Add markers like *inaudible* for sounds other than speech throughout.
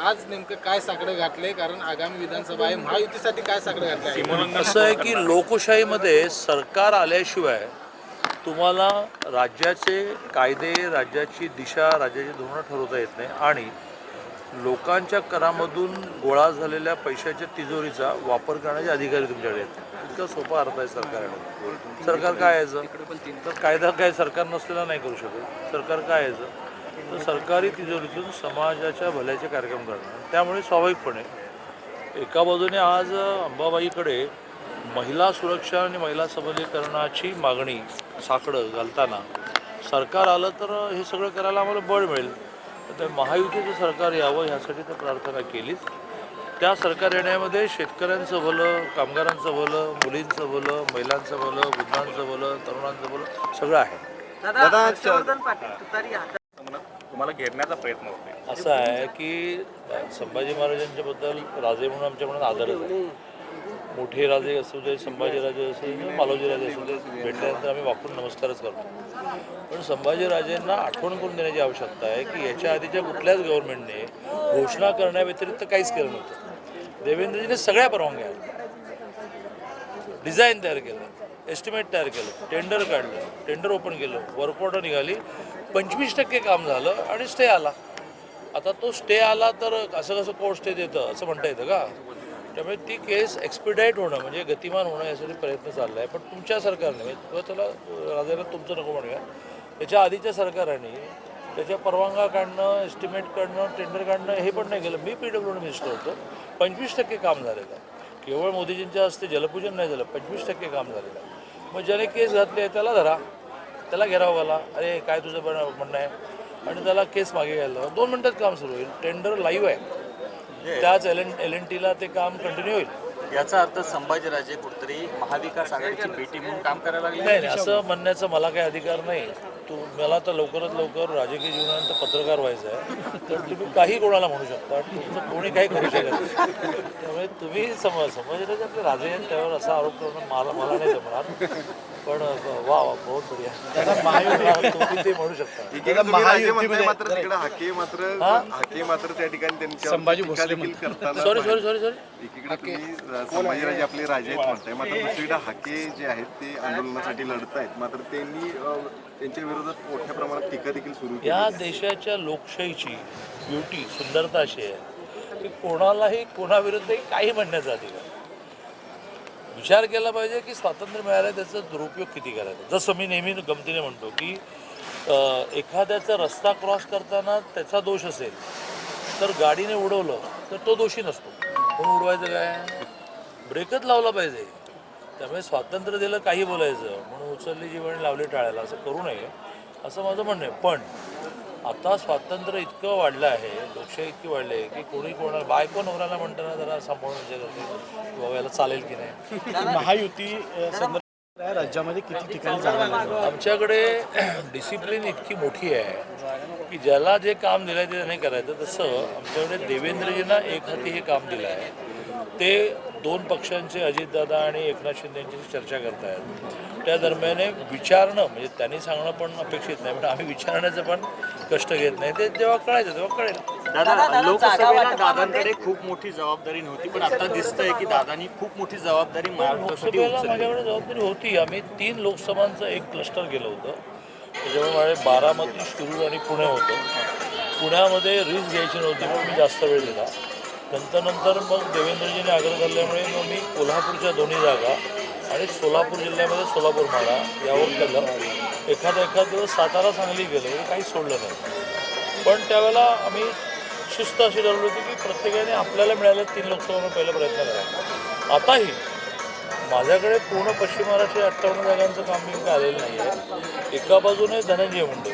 आज नेमकं काय साकडं घातलंय? कारण आगामी विधानसभा आहे. महायुतीसाठी काय साकडं घातलंय? असं आहे की लोकशाहीमध्ये सरकार आल्याशिवाय तुम्हाला राज्याचे कायदे राज्याची दिशा राज्याची धोरणं ठरवता येत नाही. आणि लोकांच्या करामधून गोळा झालेल्या पैशाच्या तिजोरीचा वापर करण्याचे अधिकारी तुमच्याकडे आहेत इतका सोपा अर्थ आहे सरकारकडे. सरकार काय यायचं तर कायदा काय सरकार नसलेला नाही करू शकत. सरकार काय यायचं तर सरकारी तिजोरीतून समाजाच्या भल्याचे कार्यक्रम करणार. त्यामुळे स्वाभाविकपणे एका बाजूने आज अंबाबाईकडे महिला सुरक्षा आणि महिला सबलीकरणाची मागणी साकडं घालताना सरकार आलं तर हे सगळं करायला आम्हाला बळ मिळेल. तर महायुतीचं सरकार यावं ह्यासाठी तर प्रार्थना केलीच. त्या सरकार येण्यामध्ये शेतकऱ्यांचं भलं कामगारांचं भलं मुलींचं भलं महिलांचं भलं वृद्धांचं भलं तरुणांचं भलं सगळं आहे दादा हर्षवर्धन पाटील तुतारी हातात तुम्हाला घेरण्याचा प्रयत्न होतोय. असं आहे की संभाजी महाराजांच्या बद्दल राजे म्हणून आमच्या मनात आदरच आहे. मोठे राजे असू दे संभाजीराजे असू दे मालोजीराजे असू दे भेटल्यानंतर आम्ही वापरून नमस्कारच करतो. पण संभाजीराजेंना आठवण करून देण्याची आवश्यकता आहे की याच्या आधीच्या कुठल्याच गव्हर्नमेंटने घोषणा करण्याव्यतिरिक्त काहीच केलं नव्हतं. देवेंद्रजीने सगळ्या परवानग्या डिझाईन तयार केलं एस्टिमेट तयार केलं टेंडर काढलं टेंडर ओपन केलं वर्क ऑर्डर निघाली. पंचवीस टक्के काम झालं आणि स्टे आला. आता तो स्टे आला तर असं कसं कोर्ट स्टे देतं असं म्हणता येतं का? त्यामुळे ती केस एक्सपिडाईट होणं म्हणजे गतिमान होणं यासाठी प्रयत्न चालला आहे पण तुमच्या सरकारने म्हणजे किंवा त्याला राजाला तुमचं नको म्हणूया त्याच्या आधीच्या सरकाराने त्याच्या परवानगा काढणं एस्टिमेट काढणं टेंडर काढणं हे पण नाही केलं. मी पी डब्ल्यू मिनिस्टर होतो पंचवीस टक्के काम झालेलं आहे. केवळ मोदीजींच्या हस्ते जलपूजन नाही झालं पंचवीस टक्के काम झालेलं आहे. मग ज्याने केस घातली आहे त्याला धरा. त्याला घेराव घाला. अरे काय तुझं पण म्हणणं आहे? आणि त्याला केस मागे घ्यायला. दोन मिनटात काम सुरू होईल. टेंडर लाईव्ह आहे. त्याच एल एन एल एन टीला ते काम कंटिन्यू होईल. याचा अर्थ संभाजीराजे कुठतरी महाविकास आघाडीची भेटी म्हणून काम करायला लागले? नाही नाही, असं म्हणण्याचा मला काही अधिकार नाही. तू मला तर लवकरात लवकर राजकीय जीवनानंतर पत्रकार व्हायचं आहे. तर तुम्ही काही कोणाला म्हणू शकता. तुमचं कोणी काही करू शकत नाही. त्यामुळे तुम्ही सम समजलं आपले राजे त्यावर असा आरोप करणं मला मला नाही जमणार. पण वा वा बहुत बढिया. तुम्ही ते म्हणू शकता. एकीकडे तुम्ही राजे म्हणताय मात्र तिकडे हाके मात्र हाके मात्र त्या ठिकाणी त्यांच्या संभाजी देखील करताना सॉरी सॉरी सॉरी सॉरी एकीकडे तुम्ही संभाजीराजे आपले राजे आहेत म्हणताय. मात्र दुसरीकडे हाके जे आहेत ते आंदोलनासाठी लढत आहेत मात्र त्यांनी त्यांच्या विरोधात मोठ्या प्रमाणात टीका देखील सुरू केली. या देशाच्या लोकशाहीची ब्युटी सुंदरता अशी आहे. की कोणालाही कोणाविरुद्धही काही म्हणण्याचा अधिकार विचार केला पाहिजे की स्वातंत्र्य मिळालं त्याचा दुरुपयोग किती करायचा? जसं मी नेहमी गमतीने म्हणतो की एखाद्याचा रस्ता क्रॉस करताना त्याचा दोष असेल तर गाडीने उडवलं तर तो दोषी नसतो. कोण उडवायचं काय? ब्रेकच लावला पाहिजे. त्यामुळे स्वातंत्र्य दिलं काही बोलायचं म्हणून उचलली जीवन लावली टाळायला असं करू नये असं माझं म्हणणं आहे. पण आता स्वातंत्र्य इतकं वाढलं आहे लोकशाही इतकी वाढली आहे की कोणी कोणाला बायको नवऱ्याला म्हणताना जरा सांभाळून की बाबा याला चालेल की नाही. महायुती राज्यामध्ये किती ठिकाणी? आमच्याकडे *clears throat* डिसिप्लिन इतकी मोठी आहे की ज्याला जे काम दिलं आहे ते नाही करायचं. तसं आमच्याकडे देवेंद्रजींना एक हाती हे काम दिलं आहे ते दोन पक्षांचे अजितदादा आणि एकनाथ शिंदे यांच्याशी चर्चा करतायत. त्या दरम्यान विचारणं म्हणजे त्यांनी सांगणं पण अपेक्षित नाही पण आम्ही विचारण्याचं पण कष्ट घेत नाही. ते जेव्हा कळायचं तेव्हा कळेल. दादा लोकसभेला दादांकडे खूप मोठी जबाबदारी नव्हती पण आता दिसतंय की दादांनी खूप मोठी जबाबदारी महाराष्ट्रासाठी लोकसभेला माझ्याकडे जबाबदारी होती. आम्ही तीन लोकसभांचं एक क्लस्टर गेलं होतं. त्याच्यामुळे माझे बारामती शिरूर आणि पुणे होतं. पुण्यामध्ये रिस्क घ्यायची नव्हती मग मी जास्त वेळ दिला. नंतर नंतर मग देवेंद्रजीने आग्रह धरल्यामुळे मग मी कोल्हापूरच्या दोन्ही जागा आणि सोलापूर जिल्ह्यामध्ये सोलापूर माळा यावर केलं. एखादा एखाद दिवस सातारा सांगली गेलं हे काही सोडलं नाही. पण त्यावेळेला आम्ही शिस्त अशी ठरवली होती की प्रत्येकाने आपल्याला मिळाले तीन लोकसभा पहिला प्रयत्न करा आताही माझ्याकडे पूर्ण पश्चिम महाराष्ट्र अठ्ठावन्न जागांचं काम मी काय आलेलं नाही आहे एका बाजूने धनंजय मुंडे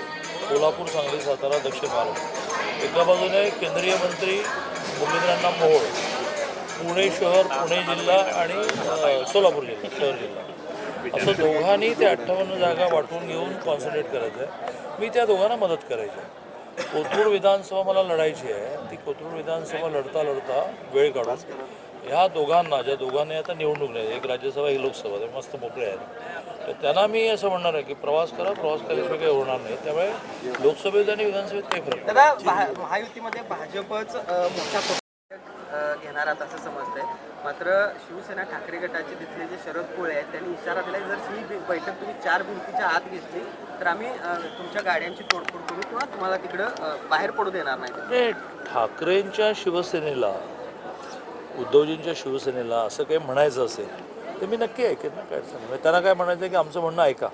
कोल्हापूर सांगली सातारा दक्षिण महाराष्ट्र. एका बाजूने केंद्रीय मंत्री उमेदवारांना मोहोळ. पुणे शहर पुणे जिल्हा आणि सोलापूर जिल्हा शहर जिल्हा. असं दोघांनी ते अठ्ठावन्न जागा वाटून घेऊन कॉन्सन्ट्रेट करायचं आहे. मी त्या दोघांना मदत करायची आहे. कोथरूड विधानसभा मला लढायची आहे. ती कोथरूड विधानसभा लढता लढता वेळ काढून ह्या दोघांना ज्या दोघांनी आता निवडणूक नाही एक राज्यसभा एक लोकसभा ते मस्त मोकळे आहेत. तर त्यांना मी असं म्हणणार आहे की प्रवास करा प्रवास केल्याशिवाय काही होणार नाही. त्यामुळे लोकसभेत आणि विधानसभेत काही फरक नाही. दादा भा- महायुतीमध्ये भाजपच अ, मोठा पक्ष घेणार आहात असं समजतंय. मात्र शिवसेना ठाकरे गटाचे तिथले जे शरद कोळे आहेत त्यांनी इशारा दिलाय जर ही बे- बैठक तुम्ही चार भिंतीच्या आत घेतली तर आम्ही अ, तुमच्या गाड्यांची तोडफोड करू किंवा तुम्हाला तिकडं अ, बाहेर पडू देणार नाही. म्हणजे ठाकरेंच्या शिवसेनेला उद्धवजींच्या शिवसेनेला असं काही म्हणायचं असेल तर मी नक्की ऐकेन ना काय अडचण नाही. म्हणजे त्यांना काय म्हणायचं आहे की आमचं म्हणणं ऐका.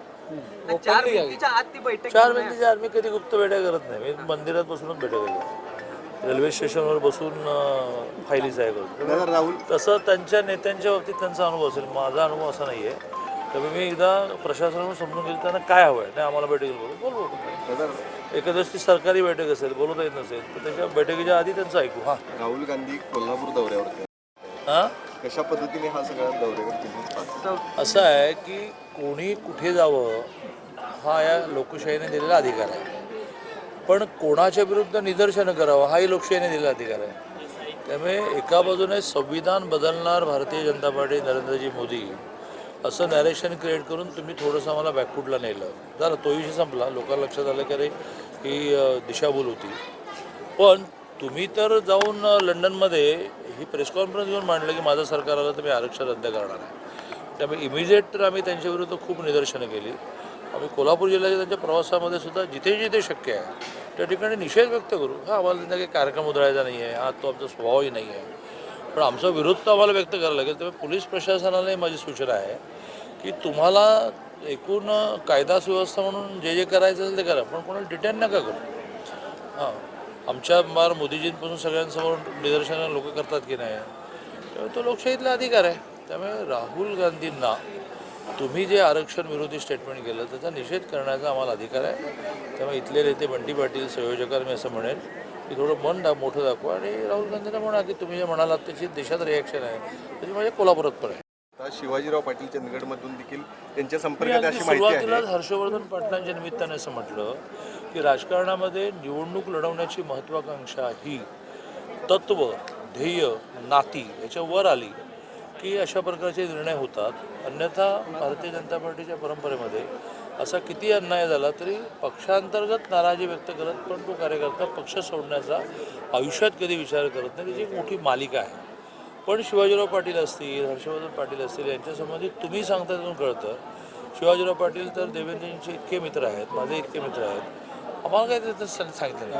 चार भिंतीच्या आत ती बैठक चार. मिनिटाच्या आत मी कधी गुप्त बेड्या करत नाही. मी मंदिरात बसूनच बेड्या केल्या रेल्वे स्टेशनवर बसून अं, फायली साहेब करतो. दादा राहुल. तसं त्यांच्या नेत्यांच्या बाबतीत त्यांचा अनुभव असेल. माझा अनुभव असा नाही आहे तर मी एकदा प्रशासनाकडून समजून घेईल त्यांना काय हवं आहे नाही आम्हाला बैठकीत बोलू. बोलू. दादा एखाद्याच ती सरकारी बैठक असेल बोलवता येत नसेल तर त्याच्या बैठकीच्या आधी त्यांचं ऐकू. हां. राहुल गांधी कोल्हापूर दौऱ्यावरती. आहेत. हां? कशा पद्धतीने हा सगळा असं आहे की कोणी कुठे जावं हा या लोकशाहीने दिलेला अधिकार आहे. पण कोणाच्या विरुद्ध निदर्शनं करावं हाही लोकशाहीने दिलेला अधिकार आहे. त्यामुळे एका बाजूने संविधान बदलणार भारतीय जनता पार्टी नरेंद्रजी मोदी असं नॅरेशन क्रिएट करून तुम्ही थोडंसं आम्हाला बॅकफूटला नेलं. झालं तो विषय संपला. लोकांना लक्षात आलं की अरे ही दिशाभूल होती. पण तुम्ही तर जाऊन लंडनमध्ये ही प्रेस कॉन्फरन्स घेऊन मांडलं की माझं सरकार आलं तर मी आरक्षण रद्द करणार आहे. त्यामुळे इमिजिएट तर आम्ही त्यांच्याविरुद्ध खूप निदर्शनं केली. आम्ही कोल्हापूर जिल्ह्याच्या त्यांच्या प्रवासामध्ये सुद्धा जिथे जिथे शक्य आहे त्या ठिकाणी निषेध व्यक्त करू. हा आम्हाला त्यांचा काही कार्यक्रम उधळायचा नाही आहे. हा तो आमचा स्वभावही नाही आहे. पण आमचा विरोध तर आम्हाला व्यक्त करायला लागेल. त्यामुळे पोलीस प्रशासनालाही माझी सूचना आहे की तुम्हाला एकूण कायदा सुव्यवस्था म्हणून जे जे करायचं असेल ते करा. पण कोणाला डिटेन नका करू. हां. आमच्या मार मोदीजींपासून सगळ्यांसमोर निदर्शनं लोक करतात की नाही? त्यामुळे तो लोकशाहीतला अधिकार आहे. त्यामुळे राहुल गांधींना तुम्ही जे आरक्षण विरोधी स्टेटमेंट केलं त्याचा निषेध करण्याचा आम्हाला अधिकार आहे. त्यामुळे इथले नेते बंटी पाटील संयोजकांना मी असं म्हणेन की थोडं मन दा मोठं दाखवा आणि राहुल गांधींना म्हणा की तुम्ही जे म्हणालात त्याची देशात रिॲक्शन आहे. त्याची माझ्या कोल्हापुरात पण आहे. शिवाजीराव पाटील चंदगडमधून देखील त्यांच्या संपर्कात अशी माहिती आहे. सुरुवातीलाच हर्षवर्धन पाटलांच्या निमित्ताने असं म्हटलं की राजकारणामध्ये निवडणूक लढवण्याची महत्त्वाकांक्षा ही तत्व ध्येय नाती याच्यावर आली की अशा प्रकारचे निर्णय होतात. अन्यथा भारतीय जनता पार्टीच्या परंपरेमध्ये असा किती अन्याय झाला तरी पक्षांतर्गत नाराजी व्यक्त करत पण तो कार्यकर्ता पक्ष सोडण्याचा आयुष्यात कधी विचार करत नाही त्याची एक मोठी मालिका आहे. पण शिवाजीराव पाटील असतील हर्षवर्धन पाटील असतील यांच्यासंबंधी तुम्ही सांगता त्यातून कळतं. शिवाजीराव पाटील तर देवेंद्रजींचे इतके मित्र आहेत माझे इतके मित्र आहेत. आम्हाला काय त्याचं सांग- सांगितलं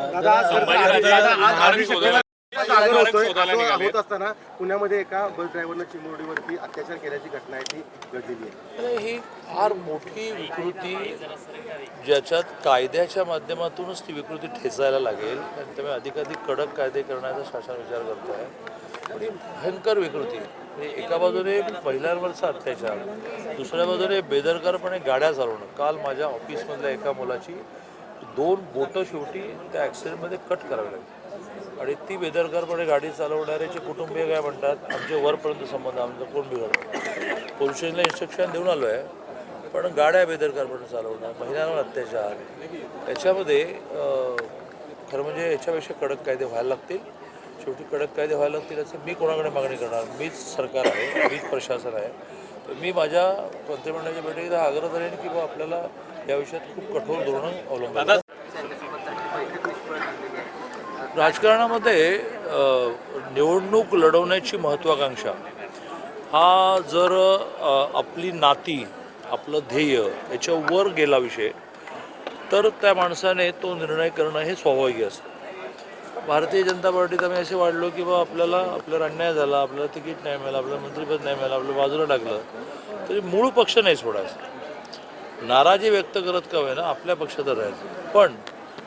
होत असताना पुण्यामध्ये एका बस ड्रायव्हरनं चिमुरडीवरती अत्याचार केल्याची घटना आहे ती घडलेली आहे ही फार मोठी विकृती ज्याच्यात कायद्याच्या माध्यमातूनच ती विकृती ठेचायला लागेल आणि त्यामुळे अधिकाधिक कडक कायदे करण्याचा शासन विचार करत आहे आणि ही भयंकर विकृती म्हणजे एका बाजूने महिलांवरचा अत्याचार दुसऱ्या बाजूने बेदरकारपणे गाड्या चालवणं काल माझ्या ऑफिसमधल्या एका मुलाची दोन बोटं शेवटी त्या ॲक्सिडेंटमध्ये कट करावी लागली. आणि ती बेदरकारपणे गाडी चालवणाऱ्याचे कुटुंबीय काय म्हणतात आमचे वरपर्यंत संबंध आमचा कोण बिघडतो पोलिसांना इन्स्ट्रक्शन देऊन आलो आहे पण गाड्या बेदरकारपणे चालवणं महिलांवर अत्याचार याच्यामध्ये खरं म्हणजे याच्यापेक्षा कडक कायदे व्हायला लागतील. शेवटी कडक कायदे व्हायला लागतील असं मी कोणाकडे मागणी करणार? मीच सरकार आहे मीच प्रशासन आहे. तर मी माझ्या मंत्रिमंडळाच्या बैठकीत आग्रह धरेन की बा आपल्याला या विषयात खूप कठोर धोरणं अवलंब राजकारणामध्ये निवडणूक लढवण्याची महत्त्वाकांक्षा हा जर आपली नाती आपलं ध्येय याच्यावर गेला विषय तर त्या माणसाने तो निर्णय करणं हे स्वाभाविक असतं. भारतीय जनता पार्टीत आम्ही असे वाढलो की बा आपल्याला आपल्याला अन्याय झाला आपल्याला तिकीट नाही मिळालं आपल्याला मंत्रिपद नाही मिळालं आपलं बाजूला टाकलं तरी मूळ पक्ष नाही सोडायचं. नाराजी व्यक्त करत का होईना आपल्या पक्षात राहायचं. पण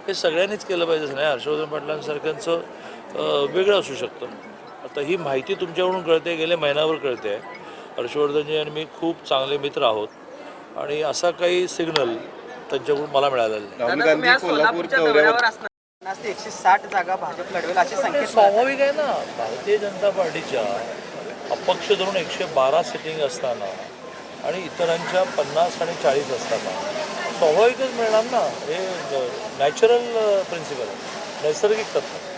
हे सगळ्यांनीच केलं पाहिजे असं नाही. हर्षवर्धन पाटलांसारख्यांचं वेगळं असू शकतं. आता ही माहिती तुमच्याकडून कळते गेले महिन्यावर कळते. आहे हर्षवर्धनजी आणि मी खूप चांगले मित्र आहोत. आणि असा काही सिग्नल त्यांच्याकडून मला मिळालेला नाही. ते एकशे साठ जागा भाजप लढवेल असे संकेत स्वाभाविक आहे ना भारतीय जनता पार्टीच्या अपक्ष धरून एकशे बारा सिटिंग असताना आणि इतरांच्या पन्नास आणि चाळीस असताना स्वाभाविकच मिळणार ना. हे नॅचरल प्रिन्सिपल uh, आहे. नैसर्गिक तत्व.